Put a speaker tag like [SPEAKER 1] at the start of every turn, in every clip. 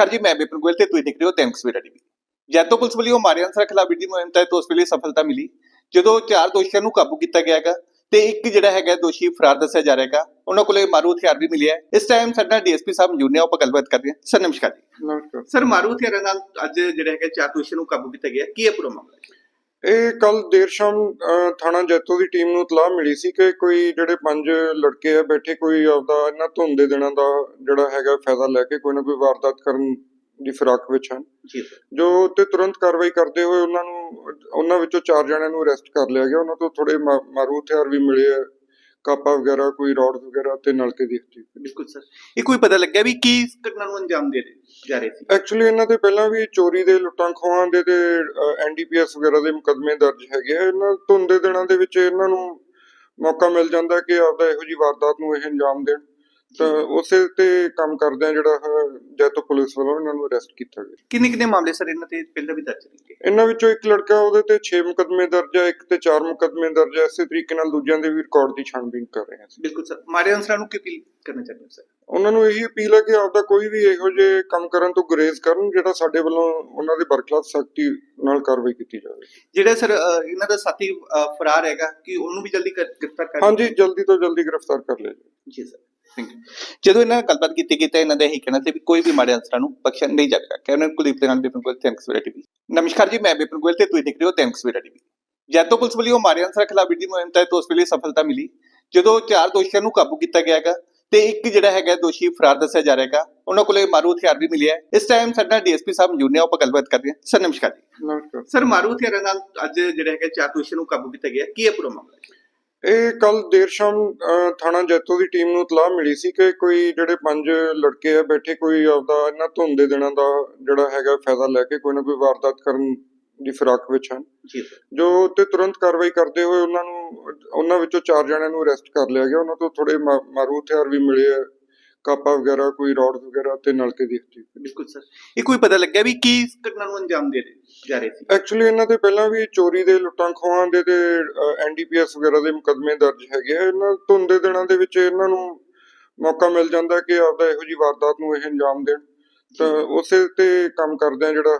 [SPEAKER 1] ਨਮਸਕਾਰ ਜੀ ਮੈਂ ਬਿਪਨ ਗੋਇਲ ਤੇ ਤੁਸੀਂ ਦੇਖ ਰਹੇ ਹੋ thanks Veera TV Jaito police ਵੱਲੋਂ ਮਾਰਿਆ ਅਨਸਰ ਖਿਲਾਫ ਦੀ ਮੁਹਿੰਮ ਤਹਿਤ ਉਸ ਵੇਲੇ ਸਫਲਤਾ ਮਿਲੀ ਜਦੋਂ ਚਾਰ ਦੋਸ਼ੀਆਂ ਨੂੰ ਕਾਬੂ ਕੀਤਾ ਗਿਆ ਹੈਗਾ ਤੇ ਇੱਕ ਜਿਹੜਾ ਹੈਗਾ ਦੋਸ਼ੀ ਫਰਾਰ ਦੱਸਿਆ ਜਾ ਰਿਹਾ ਹੈਗਾ ਉਹਨਾਂ ਕੋਲੇ ਮਾਰੂ ਹਥਿਆਰ ਵੀ ਮਿਲਿਆ ਇਸ ਟਾਈਮ ਸਾਡਾ ਡੀਐਸਪੀ ਸਾਹਿਬ ਮੌਜੂਦ ਨੇ ਆਪਾਂ ਗੱਲਬਾਤ ਕਰਦੇ ਹਾਂ ਸਰ ਨਮਸਕਾਰ ਜੀ
[SPEAKER 2] ਨਮਸਕਾਰ
[SPEAKER 1] ਸਰ ਮਾਰੂ ਹਥਿਆਰਾਂ ਨਾਲ ਅੱਜ ਜਿਹੜਾ ਹੈਗਾ ਚਾਰ ਦੋਸ਼ੀਆਂ ਨੂੰ ਕਾਬੂ ਕੀਤਾ ਗਿਆ ਕੀ ਹੈ ਪੂਰਾ ਮਾਮਲਾ
[SPEAKER 2] ਇਹ ਕੱਲ ਦੇਰ ਸ਼ਾਮ ਥਾਣਾ ਜੈਤੋ ਦੀ ਟੀਮ ਨੂੰ ਇਤਲਾਹ ਮਿਲੀ ਸੀ ਕਿ ਕੋਈ ਜਿਹੜੇ ਪੰਜ ਲੜਕੇ ਆ ਬੈਠੇ ਕੋਈ ਆਪਦਾ ਇਹਨਾਂ ਧੁੰਦ ਦੇ ਦਿਨਾਂ ਦਾ ਜਿਹੜਾ ਹੈਗਾ ਫਾਇਦਾ ਲੈ ਕੇ ਕੋਈ ਨਾ ਕੋਈ ਵਾਰਦਾਤ ਕਰਨ ਦੀ ਫਿਰਾਕ ਵਿੱਚ ਹਨ।
[SPEAKER 1] ਜੀ
[SPEAKER 2] ਤੇ ਤੁਰੰਤ ਕਾਰਵਾਈ ਕਰਦੇ ਹੋਏ ਉਹਨਾਂ ਨੂੰ ਉਹਨਾਂ ਵਿੱਚੋਂ ਚਾਰ ਜਣਿਆਂ ਨੂੰ ਅਰੈਸਟ ਕਰ ਲਿਆ ਗਿਆ। ਉਹਨਾਂ ਤੋਂ ਥੋੜੇ ਮਾਰੂ ਹਥਿਆਰ ਵੀ ਮਿਲੇ ਆ। ਕਾਪਾ ਵਗੈਰਾ ਕੋਈ ਰੌਡ ਵਗੈਰਾ ਤੇ ਨਲਕੇ ਦੀ ਹੱਥੀ
[SPEAKER 1] ਬਿਲਕੁਲ ਸਰ। ਇਹ ਕੋਈ ਪਤਾ ਲੱਗਿਆ ਵੀ ਕੀ ਇਸ ਘਟਨਾ ਨੂੰ ਅੰਜਾਮ ਦੇ ਰਹੇ ਜਾ ਰਹੇ ਸੀ?
[SPEAKER 2] ਐਕਚੁਅਲੀ ਇਹਨਾਂ ਤੇ ਪਹਿਲਾਂ ਵੀ ਚੋਰੀ ਦੇ ਲੁੱਟਾਂ ਖੋਹਾਂ ਦੇ ਤੇ ਐਨਡੀਪੀਐਸ ਵਗੈਰਾ ਦੇ ਮੁਕੱਦਮੇ ਦਰਜ ਹੈਗੇ ਆ। ਇਹਨਾਂ ਧੁੰਦ ਦੇ ਦਿਨਾਂ ਦੇ ਵਿੱਚ ਇਹਨਾਂ ਨੂੰ ਮੌਕਾ ਮਿਲ ਜਾਂਦਾ ਕਿ ਆਪਦਾ ਇਹੋ ਜੀ ਵਾਰਦਾਤ ਨੂੰ ਇਹ ਅੰਜਾਮ ਦੇਣ। ਤਾਂ ਉਸੇ ਤੇ ਕੰਮ ਕਰਦੇ ਆ ਜਿਹੜਾ ਜੈਤੋ ਪੁਲਿਸ ਵੱਲੋਂ ਇਹਨਾਂ ਨੂੰ ਅਰੈਸਟ ਕੀਤਾ ਗਿਆ।
[SPEAKER 1] ਕਿੰਨੇ ਕਿੰਨੇ ਮਾਮਲੇ ਸਰ ਇਹਨਾਂ ਤੇ ਪਹਿਲਾਂ ਵੀ ਦਰਜ ਨੇ
[SPEAKER 2] ਇਹਨਾਂ ਵਿੱਚੋਂ ਇੱਕ ਲੜਕਾ ਉਹਦੇ ਤੇ 6 ਮੁਕੱਦਮੇ ਦਰਜ ਹੈ ਇੱਕ ਤੇ 4 ਮੁਕੱਦਮੇ ਦਰਜ ਹੈ ਇਸੇ ਤਰੀਕੇ ਨਾਲ ਦੂਜਿਆਂ ਦੇ ਵੀ ਰਿਕਾਰਡ ਦੀ ਛਾਣਬੀਨ ਕਰ ਰਹੇ ਹਾਂ।
[SPEAKER 1] ਬਿਲਕੁਲ ਸਰ। ਮਾਰੇ ਅਨਸਰਾਂ ਨੂੰ ਕੀ ਅਪੀਲ ਕਰਨਾ ਚਾਹੁੰਦੇ ਸਰ?
[SPEAKER 2] ਉਹਨਾਂ ਨੂੰ ਇਹੀ ਅਪੀਲ ਹੈ ਕਿ ਆਪਦਾ ਕੋਈ ਵੀ ਇਹੋ ਜਿਹੇ ਕੰਮ ਕਰਨ ਤੋਂ ਗੁਰੇਜ਼ ਕਰਨ ਜਿਹੜਾ ਸਾਡੇ ਵੱਲੋਂ ਉਹਨਾਂ ਦੇ ਬਰਖਲਾਫ ਸਖਤੀ ਨਾਲ ਕਾਰਵਾਈ ਕੀਤੀ ਜਾਵੇ।
[SPEAKER 1] ਜਿਹੜਾ ਸਰ ਇਹਨਾਂ ਦਾ ਸਾਥੀ ਫਰਾਰ ਹੈਗਾ ਕਿ ਉਹਨੂੰ ਵੀ ਜਲਦੀ ਗ੍ਰਿਫਤਾਰ ਕਰ
[SPEAKER 2] ਹਾਂਜੀ ਜਲਦੀ ਤੋਂ ਜਲਦੀ ਗ੍ਰਿਫਤਾਰ ਕਰ ਲਿਆ
[SPEAKER 1] ਜੀ ਸਰ। ਜਦੋਂ ਇਹਨਾਂ ਨਾਲ ਗੱਲਬਾਤ ਕੀਤੀ ਤਾਂ ਇਹਨਾਂ ਦਾ ਇਹੀ ਕਹਿਣਾ ਸੀ ਵੀ ਕੋਈ ਵੀ ਮਾੜੇ ਅਨਸਰਾਂ ਨੂੰ ਬਖਸ਼ਿਆ ਨਹੀਂ ਜਾਵੇਗਾ ਕਹਿੰਦੇ ਕੁਲਦੀਪ ਦੇ ਨਾਲ ਬਿਪਨ ਗੋਇਲ ਥੈਂਕਸ ਵੀਰਾ ਟੀਵੀ। ਨਮਸਕਾਰ ਜੀ ਮੈਂ ਬਿਪਨ ਗੋਇਲ ਤੇ ਤੁਸੀਂ ਦੇਖ ਰਹੇ ਹੋ thanks Veera TV. Jaito police ਵੱਲੋਂ ਮਾਰੇ ਅਨਸਰਾਂ ਖਿਲਾਫ ਦੀ ਮੁਹਿੰਮ ਤਹਿਤ ਉਸ ਵੇਲੇ ਸਫਲਤਾ ਮਿਲੀ। ਜਦੋਂ ਚਾਰ ਦੋਸ਼ੀਆਂ ਨੂੰ ਕਾਬੂ ਕੀਤਾ ਗਿਆ ਹੈਗਾ ਤੇ ਇੱਕ ਜਿਹੜਾ ਹੈਗਾ ਦੋਸ਼ੀ ਫਰਾਰ ਦੱਸਿਆ ਜਾ ਰਿਹਾ ਹੈਗਾ ਉਹਨਾਂ ਕੋਲੇ ਮਾਰੂ ਹਥਿਆਰ ਵੀ ਮਿਲਿਆ ਇਸ ਟਾਈਮ ਸਾਡਾ ਡੀਐਸਪੀ ਸਾਹਿਬ ਮੌਜੂਦ ਨੇ ਆਪਾਂ ਗੱਲਬਾਤ ਕਰਦੇ ਹਾਂ। ਸਰ ਨਮਸਕਾਰ ਜੀ।
[SPEAKER 2] ਨਮਸਕਾਰ।
[SPEAKER 1] ਸਰ ਮਾਰੂ ਹਥਿਆਰਾਂ ਨਾਲ ਅੱਜ ਜਿਹੜਾ ਹੈਗਾ ਚਾਰ ਦੋਸ਼ੀਆਂ ਨੂੰ ਕਾਬੂ ਕੀਤਾ ਗਿਆ। ਕੀ ਹੈ ਪੂਰਾ ਮਾਮਲਾ?
[SPEAKER 2] ਇਹ ਕੱਲ ਦੇਰ ਸ਼ਾਮ ਥਾਣਾ ਜੈਤੋ ਦੀ ਟੀਮ ਨੂੰ ਇਤਲਾਹ ਮਿਲੀ ਸੀ ਕਿ ਕੋਈ ਜਿਹੜੇ ਪੰਜ ਲੜਕੇ ਆ ਬੈਠੇ ਕੋਈ ਆਪਦਾ ਇਹਨਾਂ ਧੁੰਦ ਦੇ ਦਿਨਾਂ ਦਾ ਜਿਹੜਾ ਹੈਗਾ ਫਾਇਦਾ ਲੈ ਕੇ ਕੋਈ ਨਾ ਕੋਈ ਵਾਰਦਾਤ ਕਰਨ ਦੀ ਫਿਰਾਕ ਵਿੱਚ ਹਨ।
[SPEAKER 1] ਜੀ
[SPEAKER 2] ਤੇ ਤੁਰੰਤ ਕਾਰਵਾਈ ਕਰਦੇ ਹੋਏ ਉਹਨਾਂ ਨੂੰ ਉਹਨਾਂ ਵਿੱਚੋਂ ਚਾਰ ਜਣਿਆਂ ਨੂੰ ਅਰੈਸਟ ਕਰ ਲਿਆ ਗਿਆ। ਉਹਨਾਂ ਤੋਂ ਥੋੜੇ ਮਾਰੂ ਹਥਿਆਰ ਵੀ ਮਿਲੇ ਆ। ਕਾਪਾ ਵਗੈਰਾ ਕੋਈ ਰੌਡ ਵਗੈਰਾ ਤੇ ਨਲਕੇ ਦੀ ਹੱਥੀ
[SPEAKER 1] ਬਿਲਕੁਲ ਸਰ। ਇਹ ਕੋਈ ਪਤਾ ਲੱਗਿਆ ਵੀ ਕੀ ਇਸ ਘਟਨਾ ਨੂੰ ਅੰਜਾਮ ਦੇ ਰਹੇ ਜਾ ਰਹੇ ਸੀ?
[SPEAKER 2] ਐਕਚੁਅਲੀ ਇਹਨਾਂ ਤੇ ਪਹਿਲਾਂ ਵੀ ਚੋਰੀ ਦੇ ਲੁੱਟਾਂ ਖੋਹਾਂ ਦੇ ਤੇ ਐਨਡੀਪੀਐਸ ਵਗੈਰਾ ਦੇ ਮੁਕੱਦਮੇ ਦਰਜ ਹੈਗੇ ਆ। ਇਹਨਾਂ ਧੁੰਦ ਦੇ ਦਿਨਾਂ ਦੇ ਵਿੱਚ ਇਹਨਾਂ ਨੂੰ ਮੌਕਾ ਮਿਲ ਜਾਂਦਾ ਕਿ ਆਪਦਾ ਇਹੋ ਜੀ ਵਾਰਦਾਤ ਨੂੰ ਇਹ ਅੰਜਾਮ ਦੇਣ। ਤਾਂ ਉਸੇ ਤੇ ਕੰਮ ਕਰਦੇ ਆ ਜਿਹੜਾ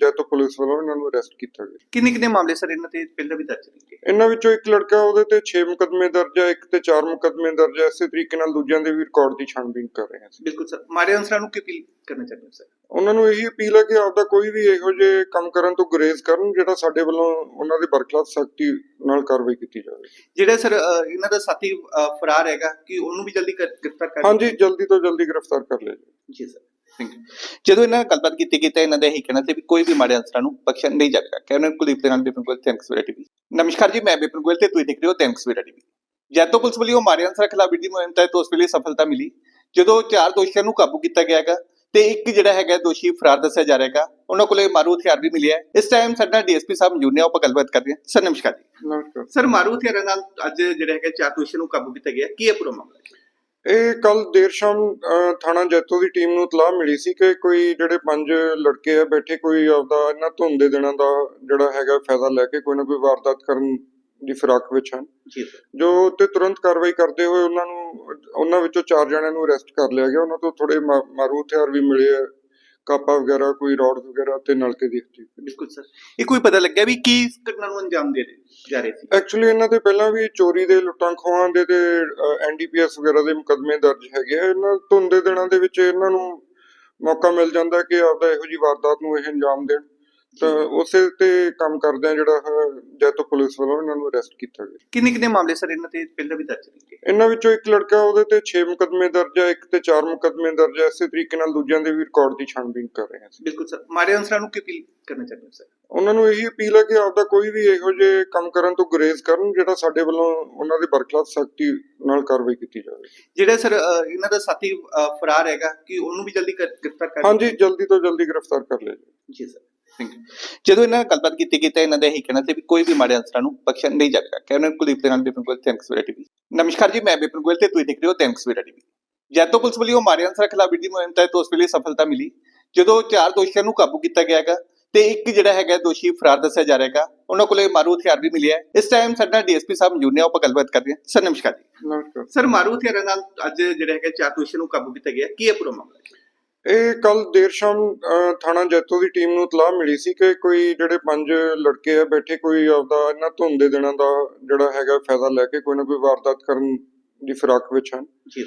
[SPEAKER 2] ਜੈਤੋ ਪੁਲਿਸ ਵੱਲੋਂ ਇਹਨਾਂ ਨੂੰ ਅਰੈਸਟ ਕੀਤਾ ਗਿਆ।
[SPEAKER 1] ਕਿੰਨੇ ਕਿੰਨੇ ਮਾਮਲੇ ਸਰ ਇਹਨਾਂ ਤੇ ਪਹਿਲਾਂ ਵੀ ਦਰਜ ਨੇ
[SPEAKER 2] ਇਹਨਾਂ ਵਿੱਚੋਂ ਇੱਕ ਲੜਕਾ ਉਹਦੇ ਤੇ 6 ਮੁਕੱਦਮੇ ਦਰਜ ਹੈ ਇੱਕ ਤੇ 4 ਮੁਕੱਦਮੇ ਦਰਜ ਹੈ ਇਸੇ ਤਰੀਕੇ ਨਾਲ ਦੂਜਿਆਂ ਦੇ ਵੀ ਰਿਕਾਰਡ ਦੀ ਛਾਣਬੀਨ ਕਰ ਰਹੇ ਹਾਂ।
[SPEAKER 1] ਬਿਲਕੁਲ ਸਰ। ਮਾਰੇ ਅਨਸਰਾਂ ਨੂੰ ਕੀ ਅਪੀਲ ਕਰਨਾ ਚਾਹੁੰਦੇ ਸਰ?
[SPEAKER 2] ਉਹਨਾਂ ਨੂੰ ਇਹੀ ਅਪੀਲ ਹੈ ਕਿ ਆਪਦਾ ਕੋਈ ਵੀ ਇਹੋ ਜਿਹੇ ਕੰਮ ਕਰਨ ਤੋਂ ਗੁਰੇਜ਼ ਕਰਨ ਜਿਹੜਾ ਸਾਡੇ ਵੱਲੋਂ ਉਹਨਾਂ ਦੇ ਬਰਖਲਾਫ ਸਖਤੀ ਨਾਲ ਕਾਰਵਾਈ ਕੀਤੀ ਜਾਵੇ।
[SPEAKER 1] ਜਿਹੜਾ ਸਰ ਇਹਨਾਂ ਦਾ ਸਾਥੀ ਫਰਾਰ ਹੈਗਾ ਕਿ ਉਹਨੂੰ ਵੀ ਜਲਦੀ ਗ੍ਰਿਫਤਾਰ ਕਰ
[SPEAKER 2] ਹਾਂਜੀ ਜਲਦੀ ਤੋਂ ਜਲਦੀ ਗ੍ਰਿਫਤਾਰ ਕਰ ਲਿਆ
[SPEAKER 1] ਜੀ ਸਰ। ਜਦੋਂ ਇਹਨਾਂ ਨਾਲ ਗੱਲਬਾਤ ਕੀਤੀ ਤਾਂ ਇਹਨਾਂ ਦਾ ਇਹੀ ਕਹਿਣਾ ਸੀ ਵੀ ਕੋਈ ਵੀ ਮਾੜੇ ਅਨਸਰਾਂ ਨੂੰ ਬਖਸ਼ਿਆ ਨਹੀਂ ਜਾਵੇਗਾ ਕਹਿੰਦੇ ਕੁਲਦੀਪ ਦੇ ਨਾਲ ਬਿਪਨ ਗੋਇਲ ਥੈਂਕਸ ਵੀਰਾ ਟੀਵੀ ਨਮਸਕਾਰ ਜੀ ਮੈਂ ਬਿਪਨ ਗੋਇਲ ਤੇ ਤੁਸੀਂ ਦੇਖ ਰਹੇ ਹੋ thanks Veera TV Jaito police ਵੱਲੋਂ ਮਾਰੇ ਅਨਸਰਾਂ ਖਿਲਾਫ ਦੀ ਮੁਹਿੰਮ ਤਹਿਤ ਉਸ ਵੇਲੇ ਸਫਲਤਾ ਮਿਲੀ। ਜਦੋਂ ਚਾਰ ਦੋਸ਼ੀਆਂ ਨੂੰ ਕਾਬੂ ਕੀਤਾ ਗਿਆ ਹੈਗਾ ਤੇ ਇੱਕ ਜਿਹੜਾ ਹੈਗਾ ਦੋਸ਼ੀ ਫਰਾਰ ਦੱਸਿਆ ਜਾ ਰਿਹਾ ਹੈਗਾ ਉਹਨਾਂ ਕੋਲੇ ਮਾਰੂ ਹਥਿਆਰ ਵੀ ਮਿਲਿਆ ਇਸ ਟਾਈਮ ਸਾਡਾ ਡੀਐਸਪੀ ਸਾਹਿਬ ਮੌਜੂਦ ਨੇ ਆਪਾਂ ਗੱਲਬਾਤ ਕਰਦੇ ਹਾਂ। ਸਰ ਨਮਸਕਾਰ ਜੀ।
[SPEAKER 2] ਨਮਸਕਾਰ।
[SPEAKER 1] ਸਰ ਮਾਰੂ ਹਥਿਆਰਾਂ ਨਾਲ ਅੱਜ ਜਿਹੜਾ ਹੈਗਾ ਚਾਰ ਦੋਸ਼ੀਆਂ ਨੂੰ ਕਾਬੂ ਕੀਤਾ ਗਿਆ। ਕੀ ਹੈ ਪੂਰਾ ਮਾਮਲਾ?
[SPEAKER 2] ਇਹ ਕੱਲ ਦੇਰ ਸ਼ਾਮ ਥਾਣਾ ਜੈਤੋ ਦੀ ਟੀਮ ਨੂੰ ਇਤਲਾਹ ਮਿਲੀ ਸੀ ਕਿ ਕੋਈ ਜਿਹੜੇ ਪੰਜ ਲੜਕੇ ਆ ਬੈਠੇ ਕੋਈ ਆਪਦਾ ਇਹਨਾਂ ਧੁੰਦ ਦੇ ਦਿਨਾਂ ਦਾ ਜਿਹੜਾ ਹੈਗਾ ਫਾਇਦਾ ਲੈ ਕੇ ਕੋਈ ਨਾ ਕੋਈ ਵਾਰਦਾਤ ਕਰਨ ਦੀ ਫਿਰਾਕ ਵਿੱਚ ਹਨ।
[SPEAKER 1] ਜੀ
[SPEAKER 2] ਤੇ ਤੁਰੰਤ ਕਾਰਵਾਈ ਕਰਦੇ ਹੋਏ ਉਹਨਾਂ ਨੂੰ ਉਹਨਾਂ ਵਿੱਚੋਂ ਚਾਰ ਜਣਿਆਂ ਨੂੰ ਅਰੈਸਟ ਕਰ ਲਿਆ ਗਿਆ। ਉਹਨਾਂ ਤੋਂ ਥੋੜੇ ਮਾਰੂ ਹਥਿਆਰ ਵੀ ਮਿਲੇ ਆ। ਕਾਪਾ ਵਗੈਰਾ ਕੋਈ ਰੌਡ ਵਗੈਰਾ ਤੇ ਨਲਕੇ ਦੀ ਹੱਥੀ
[SPEAKER 1] ਬਿਲਕੁਲ ਸਰ। ਇਹ ਕੋਈ ਪਤਾ ਲੱਗਿਆ ਵੀ ਕੀ ਇਸ ਘਟਨਾ ਨੂੰ ਅੰਜਾਮ ਦੇ ਰਹੇ ਜਾ ਰਹੇ ਸੀ?
[SPEAKER 2] ਐਕਚੁਅਲੀ ਇਹਨਾਂ ਤੇ ਪਹਿਲਾਂ ਵੀ ਚੋਰੀ ਦੇ ਲੁੱਟਾਂ ਖੋਹਾਂ ਦੇ ਤੇ ਐਨਡੀਪੀਐਸ ਵਗੈਰਾ ਦੇ ਮੁਕੱਦਮੇ ਦਰਜ ਹੈਗੇ ਆ। ਇਹਨਾਂ ਧੁੰਦ ਦੇ ਦਿਨਾਂ ਦੇ ਵਿੱਚ ਇਹਨਾਂ ਨੂੰ ਮੌਕਾ ਮਿਲ ਜਾਂਦਾ ਕਿ ਆਪਦਾ ਇਹੋ ਜੀ ਵਾਰਦਾਤ ਨੂੰ ਇਹ ਅੰਜਾਮ ਦੇਣ। ਤਾਂ ਉਸੇ ਤੇ ਕੰਮ ਕਰਦੇ ਆ ਜਿਹੜਾ ਜੈਤੋ ਪੁਲਿਸ ਵੱਲੋਂ ਇਹਨਾਂ ਨੂੰ ਅਰੈਸਟ ਕੀਤਾ ਗਿਆ।
[SPEAKER 1] ਕਿੰਨੇ ਕਿੰਨੇ ਮਾਮਲੇ ਸਰ ਇਹਨਾਂ ਤੇ ਪਹਿਲਾਂ ਵੀ ਦਰਜ ਨੇ
[SPEAKER 2] ਇਹਨਾਂ ਵਿੱਚੋਂ ਇੱਕ ਲੜਕਾ ਉਹਦੇ ਤੇ 6 ਮੁਕੱਦਮੇ ਦਰਜ ਹੈ ਇੱਕ ਤੇ 4 ਮੁਕੱਦਮੇ ਦਰਜ ਹੈ ਇਸੇ ਤਰੀਕੇ ਨਾਲ ਦੂਜਿਆਂ ਦੇ ਵੀ ਰਿਕਾਰਡ ਦੀ ਛਾਣਬੀਨ ਕਰ ਰਹੇ ਹਾਂ।
[SPEAKER 1] ਬਿਲਕੁਲ ਸਰ। ਮਾਰੇ ਅਨਸਰਾਂ ਨੂੰ ਕੀ ਅਪੀਲ ਕਰਨਾ ਚਾਹੁੰਦੇ ਸਰ?
[SPEAKER 2] ਉਹਨਾਂ ਨੂੰ ਇਹੀ ਅਪੀਲ ਹੈ ਕਿ ਆਪਦਾ ਕੋਈ ਵੀ ਇਹੋ ਜਿਹੇ ਕੰਮ ਕਰਨ ਤੋਂ ਗੁਰੇਜ਼ ਕਰਨ ਜਿਹੜਾ ਸਾਡੇ ਵੱਲੋਂ ਉਹਨਾਂ ਦੇ ਬਰਖਲਾਫ ਸਖਤੀ ਨਾਲ ਕਾਰਵਾਈ ਕੀਤੀ ਜਾਵੇ।
[SPEAKER 1] ਜਿਹੜਾ ਸਰ ਇਹਨਾਂ ਦਾ ਸਾਥੀ ਫਰਾਰ ਹੈਗਾ ਕਿ ਉਹਨੂੰ ਵੀ ਜਲਦੀ ਗ੍ਰਿਫਤਾਰ ਕਰ
[SPEAKER 2] ਹਾਂਜੀ ਜਲਦੀ ਤੋਂ ਜਲਦੀ ਗ੍ਰਿਫਤਾਰ ਕਰ ਲਿਆ
[SPEAKER 1] ਜੀ ਸਰ। ਜਦੋਂ ਇਹਨਾਂ ਨਾਲ ਗੱਲਬਾਤ ਕੀਤੀ ਤਾਂ ਇਹਨਾਂ ਦਾ ਇਹੀ ਕਹਿਣਾ ਸੀ ਵੀ ਕੋਈ ਵੀ ਮਾੜੇ ਅਨਸਰਾਂ ਨੂੰ ਬਖਸ਼ਿਆ ਨਹੀਂ ਜਾਵੇਗਾ ਕਹਿੰਦੇ ਕੁਲਦੀਪ ਦੇ ਨਾਲ ਬਿਪਨ ਗੋਇਲ ਥੈਂਕਸ ਵੀਰਾ ਟੀਵੀ। ਨਮਸਕਾਰ ਜੀ ਮੈਂ ਬਿਪਨ ਗੋਇਲ ਤੇ ਤੁਸੀਂ ਦੇਖ ਰਹੇ ਹੋ thanks Veera TV. Jaito police ਵੱਲੋਂ ਮਾਰੇ ਅਨਸਰਾਂ ਖਿਲਾਫ ਦੀ ਮੁਹਿੰਮ ਤਹਿਤ ਉਸ ਵੇਲੇ ਸਫਲਤਾ ਮਿਲੀ। ਜਦੋਂ ਚਾਰ ਦੋਸ਼ੀਆਂ ਨੂੰ ਕਾਬੂ ਕੀਤਾ ਗਿਆ ਹੈਗਾ ਤੇ ਇੱਕ ਜਿਹੜਾ ਹੈਗਾ ਦੋਸ਼ੀ ਫਰਾਰ ਦੱਸਿਆ ਜਾ ਰਿਹਾ ਹੈਗਾ ਉਹਨਾਂ ਕੋਲੇ ਮਾਰੂ ਹਥਿਆਰ ਵੀ ਮਿਲਿਆ ਇਸ ਟਾਈਮ ਸਾਡਾ ਡੀਐਸਪੀ ਸਾਹਿਬ ਮੌਜੂਦ ਨੇ ਆਪਾਂ ਗੱਲਬਾਤ ਕਰਦੇ ਹਾਂ। ਸਰ ਨਮਸਕਾਰ ਜੀ।
[SPEAKER 2] ਨਮਸਕਾਰ।
[SPEAKER 1] ਸਰ ਮਾਰੂ ਹਥਿਆਰਾਂ ਨਾਲ ਅੱਜ ਜਿਹੜਾ ਹੈਗਾ ਚਾਰ ਦੋਸ਼ੀਆਂ ਨੂੰ ਕਾਬੂ ਕੀਤਾ ਗਿਆ। ਕੀ ਹੈ ਪੂਰਾ ਮਾਮਲਾ?
[SPEAKER 2] ਇਹ ਕੱਲ ਦੇਰ ਸ਼ਾਮ ਥਾਣਾ ਜੈਤੋ ਦੀ ਟੀਮ ਨੂੰ ਇਤਲਾਹ ਮਿਲੀ ਸੀ ਕਿ ਕੋਈ ਜਿਹੜੇ ਪੰਜ ਲੜਕੇ ਆ ਬੈਠੇ ਕੋਈ ਆਪਦਾ ਇਹਨਾਂ ਧੁੰਦ ਦੇ ਦਿਨਾਂ ਦਾ ਜਿਹੜਾ ਹੈਗਾ ਫਾਇਦਾ ਲੈ ਕੇ ਕੋਈ ਨਾ ਕੋਈ ਵਾਰਦਾਤ ਕਰਨ ਦੀ ਫਿਰਾਕ ਵਿੱਚ ਹਨ।
[SPEAKER 1] ਜੀ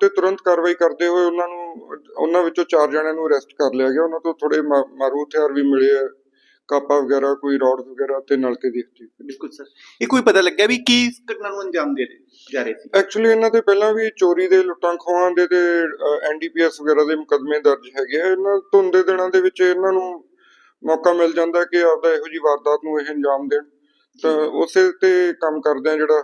[SPEAKER 2] ਤੇ ਤੁਰੰਤ ਕਾਰਵਾਈ ਕਰਦੇ ਹੋਏ ਉਹਨਾਂ ਨੂੰ ਉਹਨਾਂ ਵਿੱਚੋਂ ਚਾਰ ਜਣਿਆਂ ਨੂੰ ਅਰੈਸਟ ਕਰ ਲਿਆ ਗਿਆ। ਉਹਨਾਂ ਤੋਂ ਥੋੜੇ ਮਾਰੂ ਹਥਿਆਰ ਵੀ ਮਿਲੇ ਆ। ਕਾਪਾ ਵਗੈਰਾ ਕੋਈ ਰੌਡ ਵਗੈਰਾ ਤੇ ਨਲਕੇ ਦੀ ਹੱਥੀ
[SPEAKER 1] ਬਿਲਕੁਲ ਸਰ। ਇਹ ਕੋਈ ਪਤਾ ਲੱਗਿਆ ਵੀ ਕੀ ਇਸ ਘਟਨਾ ਨੂੰ ਅੰਜਾਮ ਦੇ ਰਹੇ ਜਾ ਰਹੇ ਸੀ?
[SPEAKER 2] ਐਕਚੁਅਲੀ ਇਹਨਾਂ ਤੇ ਪਹਿਲਾਂ ਵੀ ਚੋਰੀ ਦੇ ਲੁੱਟਾਂ ਖੋਹਾਂ ਦੇ ਤੇ ਐਨਡੀਪੀਐਸ ਵਗੈਰਾ ਦੇ ਮੁਕੱਦਮੇ ਦਰਜ ਹੈਗੇ ਆ। ਇਹਨਾਂ ਧੁੰਦ ਦੇ ਦਿਨਾਂ ਦੇ ਵਿੱਚ ਇਹਨਾਂ ਨੂੰ ਮੌਕਾ ਮਿਲ ਜਾਂਦਾ ਕਿ ਆਪਦਾ ਇਹੋ ਜੀ ਵਾਰਦਾਤ ਨੂੰ ਇਹ ਅੰਜਾਮ ਦੇਣ। ਤਾਂ ਉਸੇ ਤੇ ਕੰਮ ਕਰਦੇ ਆ ਜਿਹੜਾ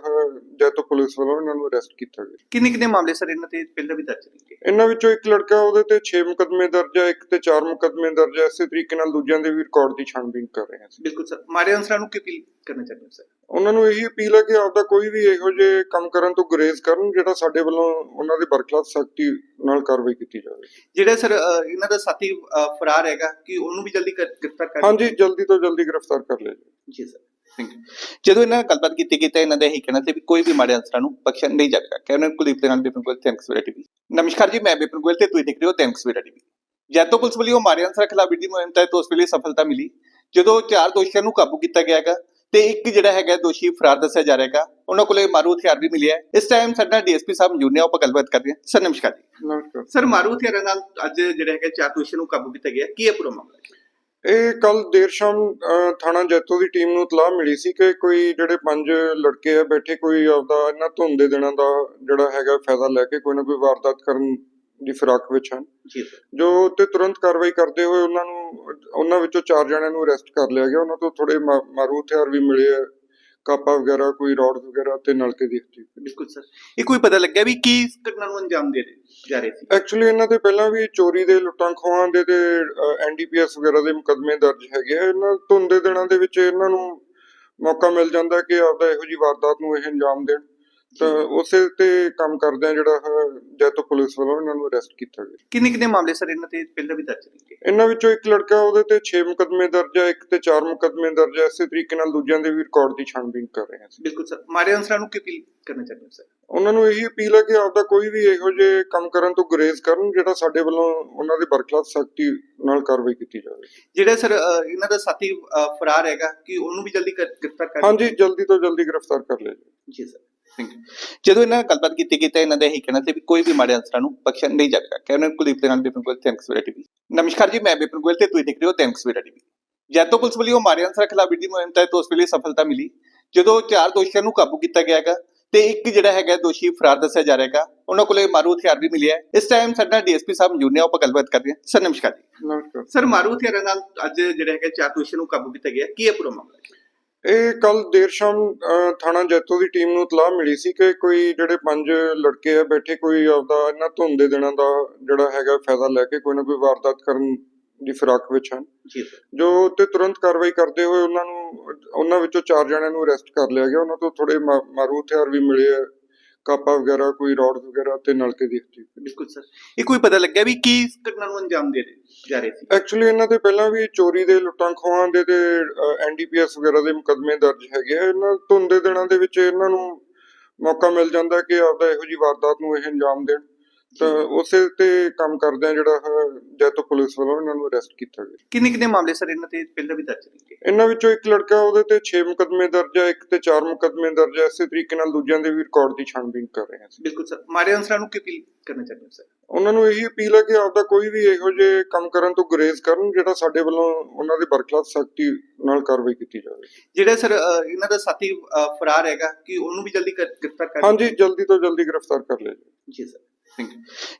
[SPEAKER 2] ਜੈਤੋ ਪੁਲਿਸ ਵੱਲੋਂ ਇਹਨਾਂ ਨੂੰ ਅਰੈਸਟ ਕੀਤਾ ਗਿਆ।
[SPEAKER 1] ਕਿੰਨੇ ਕਿੰਨੇ ਮਾਮਲੇ ਸਰ ਇਹਨਾਂ ਤੇ ਪਹਿਲਾਂ ਵੀ ਦਰਜ ਨੇ
[SPEAKER 2] ਇਹਨਾਂ ਵਿੱਚੋਂ ਇੱਕ ਲੜਕਾ ਉਹਦੇ ਤੇ 6 ਮੁਕੱਦਮੇ ਦਰਜ ਹੈ ਇੱਕ ਤੇ 4 ਮੁਕੱਦਮੇ ਦਰਜ ਹੈ ਇਸੇ ਤਰੀਕੇ ਨਾਲ ਦੂਜਿਆਂ ਦੇ ਵੀ ਰਿਕਾਰਡ ਦੀ ਛਾਣਬੀਨ ਕਰ ਰਹੇ ਹਾਂ।
[SPEAKER 1] ਬਿਲਕੁਲ ਸਰ। ਮਾਰੇ ਅਨਸਰਾਂ ਨੂੰ ਕੀ ਅਪੀਲ ਕਰਨਾ ਚਾਹੁੰਦੇ ਸਰ?
[SPEAKER 2] ਉਹਨਾਂ ਨੂੰ ਇਹੀ ਅਪੀਲ ਹੈ ਕਿ ਆਪਦਾ ਕੋਈ ਵੀ ਇਹੋ ਜਿਹੇ ਕੰਮ ਕਰਨ ਤੋਂ ਗੁਰੇਜ਼ ਕਰਨ ਜਿਹੜਾ ਸਾਡੇ ਵੱਲੋਂ ਉਹਨਾਂ ਦੇ ਬਰਖਲਾਫ ਸਖਤੀ ਨਾਲ ਕਾਰਵਾਈ ਕੀਤੀ ਜਾਵੇ।
[SPEAKER 1] ਜਿਹੜਾ ਸਰ ਇਹਨਾਂ ਦਾ ਸਾਥੀ ਫਰਾਰ ਹੈਗਾ ਕਿ ਉਹਨੂੰ ਵੀ ਜਲਦੀ ਗ੍ਰਿਫਤਾਰ ਕਰ
[SPEAKER 2] ਹਾਂਜੀ ਜਲਦੀ ਤੋਂ ਜਲਦੀ ਗ੍ਰਿਫਤਾਰ ਕਰ ਲਿਆ
[SPEAKER 1] ਜੀ ਸਰ। ਜਦੋਂ ਇਹਨਾਂ ਨਾਲ ਗੱਲਬਾਤ ਕੀਤੀ ਤਾਂ ਇਹਨਾਂ ਦਾ ਇਹੀ ਕਹਿਣਾ ਸੀ ਵੀ ਕੋਈ ਵੀ ਮਾੜੇ ਅਨਸਰਾਂ ਨੂੰ ਬਖਸ਼ਿਆ ਨਹੀਂ ਜਾਵੇਗਾ ਕਹਿੰਦੇ ਕੁਲਦੀਪ ਦੇ ਨਾਲ ਬਿਪਨ ਗੋਇਲ ਥੈਂਕਸ ਵੀਰਾ ਟੀਵੀ। ਨਮਸਕਾਰ ਜੀ ਮੈਂ ਬਿਪਨ ਗੋਇਲ ਤੇ ਤੁਸੀਂ ਦੇਖ ਰਹੇ ਹੋ thanks Veera TV. Jaito police ਵੱਲੋਂ ਮਾੜੇ ਅਨਸਰਾਂ ਖਿਲਾਫ ਦੀ ਮੁਹਿੰਮ ਤਹਿਤ ਉਸ ਵੇਲੇ ਸਫਲਤਾ ਮਿਲੀ। ਜਦੋਂ ਚਾਰ ਦੋਸ਼ੀਆਂ ਨੂੰ ਕਾਬੂ ਕੀਤਾ ਗਿਆ ਹੈਗਾ ਤੇ ਇੱਕ ਜਿਹੜਾ ਹੈਗਾ ਦੋਸ਼ੀ ਫਰਾਰ ਦੱਸਿਆ ਜਾ ਰਿਹਾ ਹੈਗਾ ਉਹਨਾਂ ਕੋਲੇ ਮਾਰੂ ਹਥਿਆਰ ਵੀ ਮਿਲਿਆ ਇਸ ਟਾਈਮ ਸਾਡਾ ਡੀਐਸਪੀ ਸਾਹਿਬ ਮੌਜੂਦ ਨੇ ਆਪਾਂ ਗੱਲਬਾਤ ਕਰਦੇ ਹਾਂ। ਸਰ ਨਮਸਕਾਰ ਜੀ।
[SPEAKER 2] ਨਮਸਕਾਰ।
[SPEAKER 1] ਸਰ ਮਾਰੂ ਹਥਿਆਰਾਂ ਨਾਲ ਅੱਜ ਜਿਹੜਾ ਹੈਗਾ ਚਾਰ ਦੋਸ਼ੀਆਂ ਨੂੰ ਕਾਬੂ ਕੀਤਾ ਗਿਆ। ਕੀ ਹੈ ਪੂਰਾ ਮਾਮਲਾ?
[SPEAKER 2] ਇਹ ਕੱਲ ਦੇਰ ਸ਼ਾਮ ਥਾਣਾ ਜੈਤੋ ਦੀ ਟੀਮ ਨੂੰ ਇਤਲਾਹ ਮਿਲੀ ਸੀ ਕਿ ਕੋਈ ਜਿਹੜੇ ਪੰਜ ਲੜਕੇ ਆ ਬੈਠੇ ਕੋਈ ਆਪਦਾ ਇਹਨਾਂ ਧੁੰਦ ਦੇ ਦਿਨਾਂ ਦਾ ਜਿਹੜਾ ਹੈਗਾ ਫਾਇਦਾ ਲੈ ਕੇ ਕੋਈ ਨਾ ਕੋਈ ਵਾਰਦਾਤ ਕਰਨ ਦੀ ਫਿਰਾਕ ਵਿੱਚ ਹਨ।
[SPEAKER 1] ਜੀ
[SPEAKER 2] ਤੇ ਤੁਰੰਤ ਕਾਰਵਾਈ ਕਰਦੇ ਹੋਏ ਉਹਨਾਂ ਨੂੰ ਉਹਨਾਂ ਵਿੱਚੋਂ ਚਾਰ ਜਣਿਆਂ ਨੂੰ ਅਰੈਸਟ ਕਰ ਲਿਆ ਗਿਆ। ਉਹਨਾਂ ਤੋਂ ਥੋੜੇ ਮਾਰੂ ਹਥਿਆਰ ਵੀ ਮਿਲੇ ਆ। ਕਾਪਾ ਵਗੈਰਾ ਕੋਈ ਰੌਡ ਵਗੈਰਾ ਤੇ ਨਲਕੇ ਦੀ ਹੱਥੀ
[SPEAKER 1] ਬਿਲਕੁਲ ਸਰ। ਇਹ ਕੋਈ ਪਤਾ ਲੱਗਿਆ ਵੀ ਕੀ ਇਸ ਘਟਨਾ ਨੂੰ ਅੰਜਾਮ ਦੇ ਰਹੇ ਜਾ ਰਹੇ ਸੀ?
[SPEAKER 2] ਐਕਚੁਅਲੀ ਇਹਨਾਂ ਤੇ ਪਹਿਲਾਂ ਵੀ ਚੋਰੀ ਦੇ ਲੁੱਟਾਂ ਖੋਹਾਂ ਦੇ ਤੇ ਐਨਡੀਪੀਐਸ ਵਗੈਰਾ ਦੇ ਮੁਕੱਦਮੇ ਦਰਜ ਹੈਗੇ ਆ। ਇਹਨਾਂ ਧੁੰਦ ਦੇ ਦਿਨਾਂ ਦੇ ਵਿੱਚ ਇਹਨਾਂ ਨੂੰ ਮੌਕਾ ਮਿਲ ਜਾਂਦਾ ਕਿ ਆਪਦਾ ਇਹੋ ਜੀ ਵਾਰਦਾਤ ਨੂੰ ਇਹ ਅੰਜਾਮ ਦੇਣ। ਤਾਂ ਉਸੇ ਤੇ ਕੰਮ ਕਰਦੇ ਆ ਜਿਹੜਾ ਜੈਤੋ ਪੁਲਿਸ ਵੱਲੋਂ ਇਹਨਾਂ ਨੂੰ ਅਰੈਸਟ ਕੀਤਾ ਗਿਆ।
[SPEAKER 1] ਕਿੰਨੇ ਕਿੰਨੇ ਮਾਮਲੇ ਸਰ ਇਹਨਾਂ ਤੇ ਪਹਿਲਾਂ ਵੀ ਦਰਜ ਨੇ?
[SPEAKER 2] ਇਹਨਾਂ ਵਿੱਚੋਂ ਇੱਕ ਲੜਕਾ ਉਹਦੇ ਤੇ 6 ਮੁਕੱਦਮੇ ਦਰਜ ਹੈ ਇੱਕ ਤੇ 4 ਮੁਕੱਦਮੇ ਦਰਜ ਹੈ ਇਸੇ ਤਰੀਕੇ ਨਾਲ ਦੂਜਿਆਂ ਦੇ ਵੀ ਰਿਕਾਰਡ ਦੀ ਛਾਣਬੀਨ ਕਰ ਰਹੇ ਹਾਂ।
[SPEAKER 1] ਬਿਲਕੁਲ ਸਰ। ਮਾਰੇ ਅਨਸਰਾਂ ਨੂੰ ਕੀ ਅਪੀਲ ਕਰਨਾ ਚਾਹੁੰਦੇ ਸਰ?
[SPEAKER 2] ਉਹਨਾਂ ਨੂੰ ਇਹੀ ਅਪੀਲ ਹੈ ਕਿ ਆਪਦਾ ਕੋਈ ਵੀ ਇਹੋ ਜਿਹੇ ਕੰਮ ਕਰਨ ਤੋਂ ਗੁਰੇਜ਼ ਕਰਨ ਜਿਹੜਾ ਸਾਡੇ ਵੱਲੋਂ ਉਹਨਾਂ ਦੇ ਬਰਖਲਾਫ ਸਖਤੀ ਨਾਲ ਕਾਰਵਾਈ ਕੀਤੀ ਜਾਵੇ।
[SPEAKER 1] ਜਿਹੜਾ ਸਰ ਇਹਨਾਂ ਦਾ ਸਾਥੀ ਫਰਾਰ ਹੈਗਾ ਕਿ ਉਹਨੂੰ ਵੀ ਜਲਦੀ ਗ੍ਰਿਫਤਾਰ ਕਰ
[SPEAKER 2] ਹਾਂਜੀ ਜਲਦੀ ਤੋਂ ਜਲਦੀ ਗ੍ਰਿਫਤਾਰ ਕਰ ਲਿਆ
[SPEAKER 1] ਜੀ ਸਰ। ਜਦੋਂ ਇਹਨਾਂ ਨਾਲ ਗੱਲਬਾਤ ਕੀਤੀ ਗਈ ਤਾਂ ਇਹਨਾਂ ਦਾ ਇਹੀ ਕਹਿਣਾ ਸੀ ਵੀ ਕੋਈ ਵੀ ਮਾੜੇ ਅਨਸਰਾਂ ਨੂੰ ਬਖਸ਼ਿਆ ਨਹੀਂ ਜਾਵੇਗਾ। ਕਹਿੰਦੇ ਕੁਲਦੀਪ ਦੇ ਨਾਲ ਬਿਪਨ ਗੋਇਲ ਥੈਂਕਸ ਵੀਰਾ ਟੀਵੀ ਨਮਸਕਾਰ ਜੀ ਮੈਂ ਬਿਪਨ ਗੋਇਲ ਤੇ ਤੁਸੀਂ ਦੇਖ ਰਹੇ ਹੋ thanks Veera TV Jaito police ਵੱਲੋਂ ਮਾੜੇ ਅਨਸਰਾਂ ਖਿਲਾਫ ਦੀ ਮੁਹਿੰਮ ਤਹਿਤ ਉਸ ਵੇਲੇ ਸਫਲਤਾ ਮਿਲੀ। ਜਦੋਂ ਚਾਰ ਦੋਸ਼ੀਆਂ ਨੂੰ ਕਾਬੂ ਕੀਤਾ ਗਿਆ ਹੈਗਾ ਤੇ ਇੱਕ ਜਿਹੜਾ ਹੈਗਾ ਦੋਸ਼ੀ ਫਰਾਰ ਦੱਸਿਆ ਜਾ ਰਿਹਾ ਹੈਗਾ ਉਹਨਾਂ ਕੋਲੇ ਮਾਰੂ ਹਥਿਆਰ ਵੀ ਮਿਲਿਆ ਇਸ ਟਾਈਮ ਸਾਡਾ ਡੀਐਸਪੀ ਸਾਹਿਬ ਮੌਜੂਦ ਨੇ ਆਪਾਂ ਗੱਲਬਾਤ ਕਰਦੇ ਹਾਂ। ਸਰ ਨਮਸਕਾਰ ਜੀ।
[SPEAKER 2] ਨਮਸਕਾਰ।
[SPEAKER 1] ਸਰ ਮਾਰੂ ਹਥਿਆਰਾਂ ਨਾਲ ਅੱਜ ਜਿਹੜਾ ਹੈਗਾ ਚਾਰ ਦੋਸ਼ੀਆਂ ਨੂੰ ਕਾਬੂ ਕੀਤਾ ਗਿਆ। ਕੀ ਹੈ ਪੂਰਾ ਮਾਮਲਾ?
[SPEAKER 2] ਇਹ ਕੱਲ ਦੇਰ ਸ਼ਾਮ ਥਾਣਾ ਜੈਤੋ ਦੀ ਟੀਮ ਨੂੰ ਇਤਲਾਹ ਮਿਲੀ ਸੀ ਕਿ ਕੋਈ ਜਿਹੜੇ ਪੰਜ ਲੜਕੇ ਆ ਬੈਠੇ ਕੋਈ ਆਪਦਾ ਇਹਨਾਂ ਧੁੰਦ ਦੇ ਦਿਨਾਂ ਦਾ ਜਿਹੜਾ ਹੈਗਾ ਫਾਇਦਾ ਲੈ ਕੇ ਕੋਈ ਨਾ ਕੋਈ ਵਾਰਦਾਤ ਕਰਨ ਦੀ ਫਿਰਾਕ ਵਿੱਚ ਹਨ।
[SPEAKER 1] ਜੀ
[SPEAKER 2] ਤੇ ਤੁਰੰਤ ਕਾਰਵਾਈ ਕਰਦੇ ਹੋਏ ਉਹਨਾਂ ਨੂੰ ਉਹਨਾਂ ਵਿੱਚੋਂ ਚਾਰ ਜਣਿਆਂ ਨੂੰ ਅਰੈਸਟ ਕਰ ਲਿਆ ਗਿਆ। ਉਹਨਾਂ ਤੋਂ ਥੋੜੇ ਮਾਰੂ ਹਥਿਆਰ ਵੀ ਮਿਲੇ ਆ। ਕਾਪਾ ਵਗੈਰਾ ਕੋਈ ਰੌਡ ਵਗੈਰਾ ਤੇ ਨਲਕੇ ਦੀ ਹੱਥੀ
[SPEAKER 1] ਬਿਲਕੁਲ ਸਰ। ਇਹ ਕੋਈ ਪਤਾ ਲੱਗਿਆ ਵੀ ਕੀ ਇਸ ਘਟਨਾ ਨੂੰ ਅੰਜਾਮ ਦੇ ਰਹੇ ਜਾ ਰਹੇ ਸੀ?
[SPEAKER 2] ਐਕਚੁਅਲੀ ਇਹਨਾਂ ਤੇ ਪਹਿਲਾਂ ਵੀ ਚੋਰੀ ਦੇ ਲੁੱਟਾਂ ਖੋਹਾਂ ਦੇ ਤੇ ਐਨਡੀਪੀਐਸ ਵਗੈਰਾ ਦੇ ਮੁਕੱਦਮੇ ਦਰਜ ਹੈਗੇ ਆ। ਇਹਨਾਂ ਧੁੰਦ ਦੇ ਦਿਨਾਂ ਦੇ ਵਿੱਚ ਇਹਨਾਂ ਨੂੰ ਮੌਕਾ ਮਿਲ ਜਾਂਦਾ ਕਿ ਆਪਦਾ ਇਹੋ ਜੀ ਵਾਰਦਾਤ ਨੂੰ ਇਹ ਅੰਜਾਮ ਦੇਣ। ਤਾਂ ਉਸੇ ਤੇ ਕੰਮ ਕਰਦੇ ਆ ਜਿਹੜਾ ਜੈਤੋ ਪੁਲਿਸ ਵੱਲੋਂ ਇਹਨਾਂ ਨੂੰ ਅਰੈਸਟ ਕੀਤਾ ਗਿਆ।
[SPEAKER 1] ਕਿੰਨੇ ਕਿੰਨੇ ਮਾਮਲੇ ਸਰ ਇਹਨਾਂ ਤੇ ਪਹਿਲਾਂ ਵੀ ਦਰਜ ਨੇ
[SPEAKER 2] ਇਹਨਾਂ ਵਿੱਚੋਂ ਇੱਕ ਲੜਕਾ ਉਹਦੇ ਤੇ 6 ਮੁਕੱਦਮੇ ਦਰਜ ਹੈ ਇੱਕ ਤੇ 4 ਮੁਕੱਦਮੇ ਦਰਜ ਹੈ ਇਸੇ ਤਰੀਕੇ ਨਾਲ ਦੂਜਿਆਂ ਦੇ ਵੀ ਰਿਕਾਰਡ ਦੀ ਛਾਣਬੀਨ ਕਰ ਰਹੇ ਹਾਂ।
[SPEAKER 1] ਬਿਲਕੁਲ ਸਰ। ਮਾਰੇ ਅਨਸਰਾਂ ਨੂੰ ਕੀ ਅਪੀਲ ਕਰਨਾ ਚਾਹੁੰਦੇ ਹੋ ਸਰ?
[SPEAKER 2] ਉਹਨਾਂ ਨੂੰ ਇਹੀ ਅਪੀਲ ਹੈ ਕਿ ਆਪਦਾ ਕੋਈ ਵੀ ਇਹੋ ਜਿਹੇ ਕੰਮ ਕਰਨ ਤੋਂ ਗੁਰੇਜ਼ ਕਰਨ ਜਿਹੜਾ ਸਾਡੇ ਵੱਲੋਂ ਉਹਨਾਂ ਦੇ ਬਰਖਲਾਫ ਸਖਤੀ ਨਾਲ ਕਾਰਵਾਈ ਕੀਤੀ ਜਾਵੇ।
[SPEAKER 1] ਜਿਹੜਾ ਸਰ ਇਹਨਾਂ ਦਾ ਸਾਥੀ ਫਰਾਰ ਹੈਗਾ ਕਿ ਉਹਨੂੰ ਵੀ ਜਲਦੀ ਗ੍ਰਿਫਤਾਰ ਕਰ
[SPEAKER 2] ਹਾਂਜੀ ਜਲਦੀ ਤੋਂ ਜਲਦੀ ਗ੍ਰਿਫਤਾਰ ਕਰ ਲਿਆ
[SPEAKER 1] ਜੀ ਸਰ।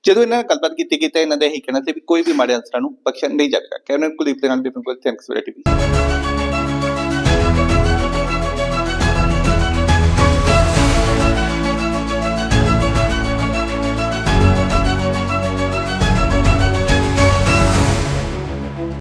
[SPEAKER 1] ਜਦੋਂ ਇਹਨਾਂ ਨਾਲ ਗੱਲਬਾਤ ਕੀਤੀ ਗਈ ਤਾਂ ਇਹਨਾਂ ਦਾ ਇਹੀ ਕਹਿਣਾ ਸੀ ਵੀ ਕੋਈ ਵੀ ਮਾੜੇ ਅਨਸਰਾਂ ਨੂੰ ਬਖਸ਼ਿਆ ਨਹੀਂ ਜਾਵੇਗਾ। ਕਹਿੰਦੇ ਕੁਲਦੀਪ ਦੇ ਨਾਲ ਬਿਪਨ ਗੋਇਲ ਥੈਂਕਸ ਵੀਰਾ ਟੀਵੀ